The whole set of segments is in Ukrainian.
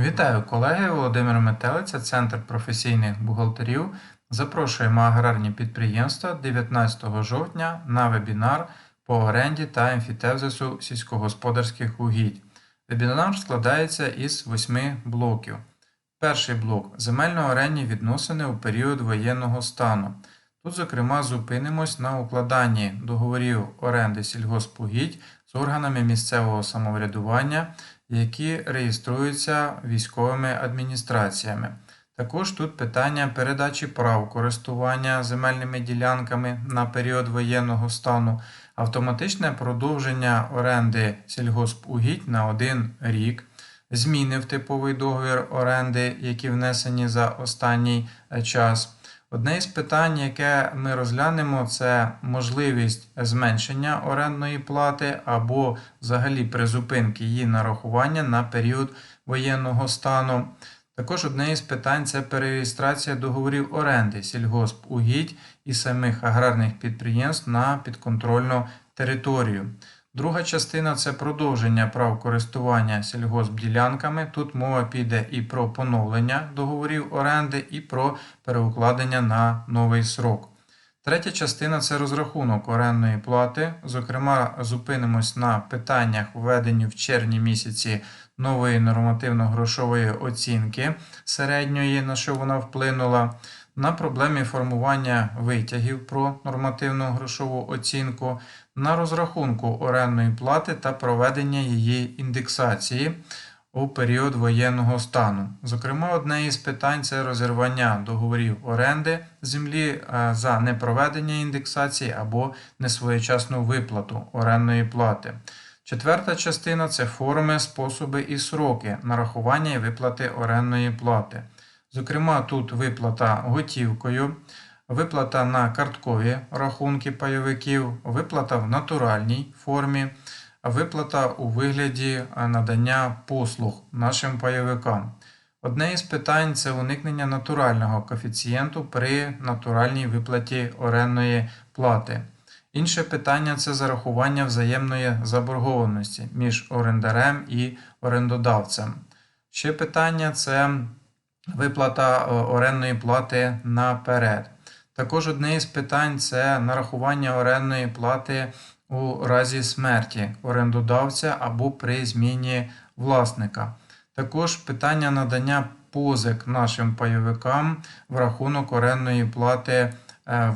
Вітаю колеги! Володимир Метелиця, Центр професійних бухгалтерів. Запрошуємо аграрні підприємства 19 жовтня на вебінар по оренді та емфітевзису сільськогосподарських угідь. Вебінар складається із восьми блоків. Перший блок земельно-орендні відносини у період воєнного стану. Тут, зокрема, зупинимось на укладанні договорів оренди сільгоспугідь з органами місцевого самоврядування, які реєструються військовими адміністраціями. Також тут питання передачі прав користування земельними ділянками на період воєнного стану, автоматичне продовження оренди сільгоспугідь на один рік, зміни в типовий договір оренди, які внесені за останній е, час. Одне із питань, яке ми розглянемо, це можливість зменшення орендної плати або взагалі призупинки її нарахування на період воєнного стану. Також одне із питань це перереєстрація договорів оренди сільгоспугідь і самих аграрних підприємств на підконтрольну територію. Друга частина це продовження прав користування сільгоспділянками. Тут мова піде і про поновлення договорів оренди, і про переукладення на новий срок. Третя частина це розрахунок орендної плати. Зокрема, зупинимось на питаннях, введені в червні місяці нової нормативно-грошової оцінки середньої, на що вона вплинула, на проблемі формування витягів про нормативну грошову оцінку, на розрахунку орендної плати та проведення її індексації у період воєнного стану. Зокрема, одне із питань це розірвання договорів оренди землі е, за непроведення індексації або несвоєчасну виплату орендної плати. Четверта частина це форми, способи і сроки нарахування і виплати орендної плати. Зокрема, тут виплата готівкою, виплата на карткові рахунки пайовиків, виплата в натуральній формі, виплата у вигляді надання послуг нашим пайовикам. Одне із питань це уникнення натурального коефіцієнту при натуральній виплаті орендної плати. Інше питання це зарахування взаємної заборгованості між орендарем і орендодавцем. Ще питання це виплата орендної плати наперед. Також одне із питань це нарахування орендної плати у разі смерті орендодавця або при зміні власника. Також питання надання позик нашим пайовикам в рахунок орендної плати е,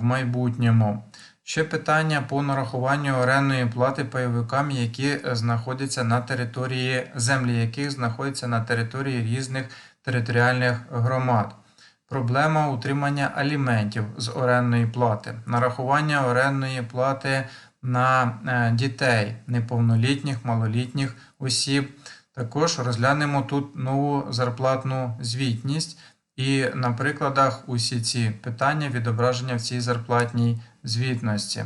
в майбутньому. Ще питання по нарахуванню орендної плати пайовикам, які знаходяться на території землі, яких знаходяться на території різних територіальних громад. Проблема утримання аліментів з орендної плати, нарахування орендної плати на е, дітей неповнолітніх, малолітніх осіб. Також розглянемо тут нову зарплатну звітність і на прикладах усі ці питання відображення в цій зарплатній звітності.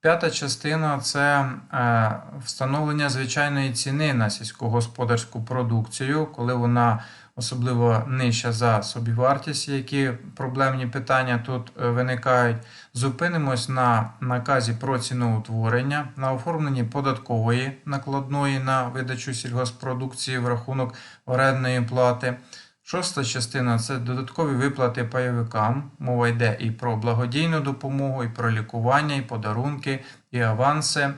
П'ята частина це е, встановлення звичайної ціни на сільськогосподарську продукцію, коли вона особливо нижча за собівартість, які проблемні питання тут е, виникають. Зупинимось на наказі про ціноутворення, на оформленні податкової накладної на видачу сільгоспродукції в рахунок орендної плати. Шоста частина це додаткові виплати пайовикам. Мова йде і про благодійну допомогу, і про лікування, і подарунки, і аванси.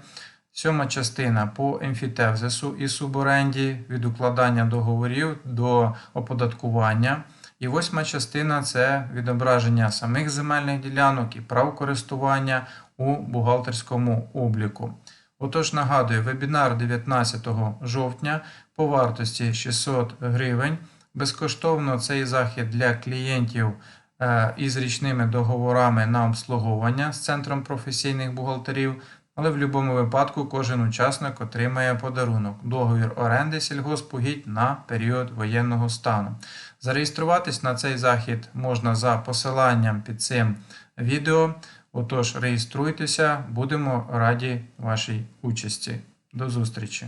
Сьома частина по емфітевзису і суборенді від укладання договорів до оподаткування. І восьма частина це відображення самих земельних ділянок і прав користування у бухгалтерському обліку. Отож, нагадую, вебінар 19 жовтня по вартості 600 гривень. Безкоштовно цей захід для клієнтів е, із річними договорами на обслуговування з Центром професійних бухгалтерів. Але в будь-якому випадку кожен учасник отримає подарунок договір оренди сільгоспугідь на період воєнного стану. Зареєструватись на цей захід можна за посиланням під цим відео. Отож, реєструйтеся, будемо раді вашій участі. До зустрічі!